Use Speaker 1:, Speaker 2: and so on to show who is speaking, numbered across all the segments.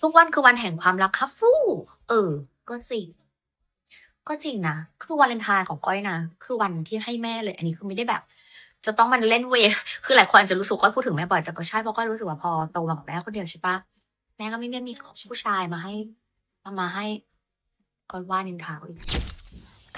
Speaker 1: ทุกวันคือวันแห่งความรักครับฟู่เออ ก็จริง ก็จริงนะ คือวาเลนไทน์ของก้อยนะ คือวันที่ให้แม่เลย อันนี้คือไม่ได้แบบ จะต้องมันเล่นเวคือหลายคนอาจจะรู้สึกก้อยพูดถึงแม่บ่อยแต่ก็ใช่เพราะก้อยรู้สึกว่าพอโตมากับแม่คนเดียวใช่ปะแม่ก็ไม่ได้มีผู้ชายมาให้มามาให้ก้อยว่านินทาอีก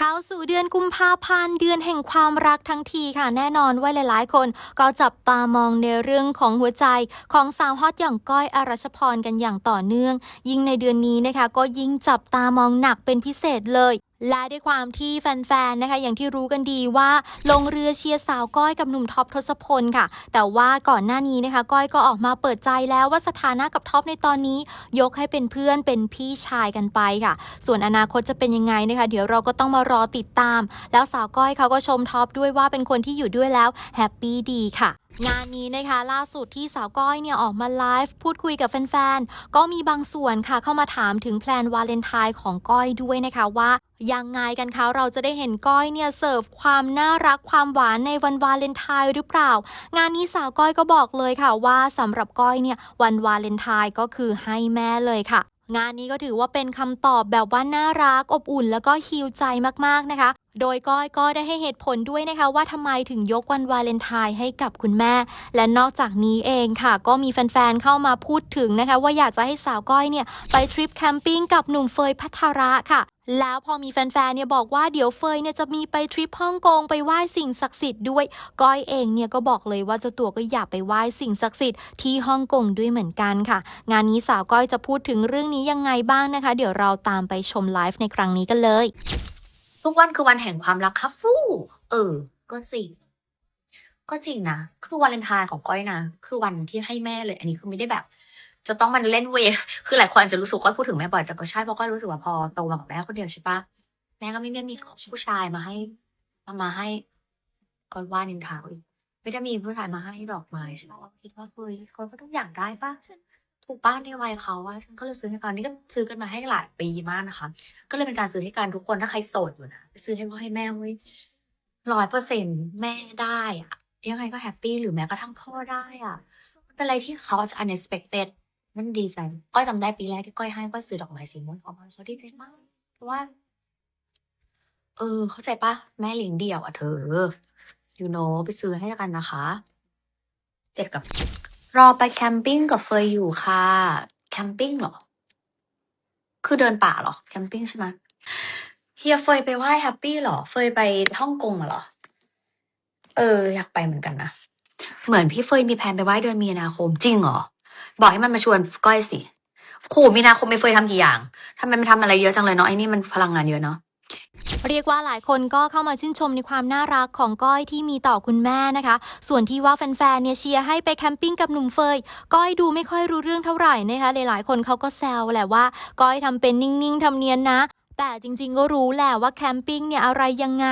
Speaker 2: เข้าสู่เดือนกุมภาพันธ์เดือนแห่งความรักทั้งทีค่ะ แน่นอนว่าหลายๆ คนก็จับตามองในเรื่องของหัวใจของสาวฮอตอย่างก้อยอรัชพรกันอย่างต่อเนื่อง ยิ่งในเดือนนี้นะคะ ก็ยิ่งจับตามองหนักเป็นพิเศษเลย และด้วยความที่แฟนๆ นะคะ อย่างที่รู้กันดีว่าลงเรือเชียร์สาวก้อยกับหนุ่มท็อปทศพลค่ะ แต่ว่าก่อนหน้านี้นะคะ ก้อยก็ออกมาเปิดใจแล้วว่าสถานะกับท็อปในตอนนี้ ยกให้เป็นเพื่อนเป็นพี่ชายกันไปค่ะ ส่วนอนาคตจะเป็นยังไงนะคะ เดี๋ยวเราก็ต้องมารอติดตาม แล้วสาวก้อยเขาก็ชมท็อปด้วยว่าเป็นคนที่อยู่ด้วยแล้วแฮปปี้ดีค่ะ งานนี้นะคะล่าสุดที่สาวก้อยเนี่ยออกมาไลฟ์พูดคุยกับแฟนๆ ก็มีบางส่วนค่ะเข้ามาถามถึงแพลนวาเลนไทน์ของก้อยด้วยนะคะว่ายังไงกันคะเราจะได้เห็นก้อยเนี่ยเสิร์ฟความน่ารักความหวานในวันวาเลนไทน์หรือเปล่า งานนี้สาวก้อยก็บอกเลยค่ะว่าสำหรับก้อยเนี่ยวันวาเลนไทน์ก็คือให้แม่เลยค่ะงานนี้ก็ถือว่าเป็นคำตอบแบบว่าน่ารักอบอุ่น แล้วก็ฮิวใจมากๆนะคะ โดยก้อยก็ได้ให้เหตุผลด้วยนะคะว่าทำไมถึงยกวันวาเลนไทน์ให้กับคุณแม่ และนอกจากนี้เองค่ะ ก็มีแฟนๆเข้ามาพูดถึงนะคะ ว่าอยากจะให้สาวก้อยเนี่ยไปทริปแคมปิ้งกับหนุ่มเฟยพัทระค่ะแล้วพอมีแฟนๆ เนี่ยบอกว่าเดี๋ยวเฟยเนี่ยจะมีไปทริปฮ่องกงไปไหว้สิ่งศักดิ์สิทธิ์ด้วย ก้อยเองเนี่ยก็บอกเลยว่าเจ้าตัวก็อยากไปไหว้สิ่งศักดิ์สิทธิ์ที่ฮ่องกงด้วยเหมือนกันค่ะ งานนี้สาวก้อยจะพูดถึงเรื่องนี้ยังไงบ้างนะคะ เดี๋ยวเราตามไปชมไลฟ์ในครั้งนี้กันเลย
Speaker 1: ทุกวันคือวันแห่งความรักครับฟู่เออ ก็จริง ก็จริงนะ คือวาเลนไทน์ของก้อยนะ คือวันที่ให้แม่เลย อันนี้คือไม่ได้แบบ จะต้องมันเล่นเวคือหลายคนอาจจะรู้สึกก้อยพูดถึงแม่บ่อยแต่ก็ใช่เพราะก้อยรู้สึกว่าพอโตมากับแม่คนเดียวใช่ปะแม่ก็ไม่ได้มีผู้ชายมาให้มามาให้ก้อยว่านินทาอีกไม่ได้มีผู้ชายมาให้ดอกไม้ใช่ปะคิดว่าเฮ้ยคนก็ต้องอยากได้ปะ ถูกป้านในวัยเขาว่าฉันก็เลยซื้อให้เขานี่ก็ซื้อกันมาให้หลายปีมากนะคะ ก็เลยเป็นการซื้อให้กันทุกคนถ้าใครโสดอยู่นะซื้อให้พ่อให้แม่เว้ร้อยเปอร์เซ็นแม่ได้อะยังไงก็แฮปปี้หรือแม้กระทั่งพ่อได้อะมันเป็นอะไรที่เขาจะ unexpected มันดีใจก้อยจำได้ปีแรกที่ก้อยให้ก้อยซื้อดอกไม้สีม่วงเขามาเขาดีใจมากเพราะว่า เออ เข้าใจปะแม่เลี้ยงเดี่ยวอะเธอ you know ไปซื้อให้กันนะคะ เจ็ดกับ รอไปแคมปิ้งกับเฟยอยู่ค่ะ แคมปิ้งเหรอ คือเดินป่าเหรอ แคมปิ้งใช่ไหมเฮียเฟยไปไหว้แฮปปี้เหรอ เฟยไปฮ่องกงเหรอ เออ อยากไปเหมือนกันนะ เหมือนพี่เฟยมีแผนไปไหว้เดือนมีนาคมจริงเหรอ บอกให้มันมาชวนก้อยสิขู่มีนาคมไม่เฟยทำกี่อย่างทำไมมันทำอะไรเยอะจังเลยเนาะไอ้นี่มันพลังงานเยอะเนาะ
Speaker 2: เรียกว่าหลายคนก็เข้ามาชื่นชมในความน่ารักของก้อยที่มีต่อคุณแม่นะคะ ส่วนที่ว่าแฟนๆ เนี่ยเชียร์ให้ไปแคมปิ้งกับหนุ่มเฟย ก้อยดูไม่ค่อยรู้เรื่องเท่าไหร่นะคะ หลายๆ คนเขาก็แซวแหละว่า ก้อยทำเป็นนิ่งๆทำเนียนนะแต่จริงๆ ก็รู้แหละว่าแคมปิ้งเนี่ยอะไรยังไง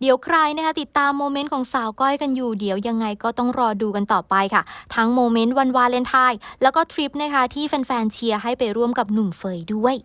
Speaker 2: เดี๋ยวใครนะคะติดตามโมเมนต์ของสาวก้อยกันอยู่ เดี๋ยวยังไงก็ต้องรอดูกันต่อไปค่ะ ทั้งโมเมนต์วันวาเลนไทน์แล้วก็ทริปนะคะที่แฟนๆเชียร์ให้ไปร่วมกับหนุ่มเฟยด้วย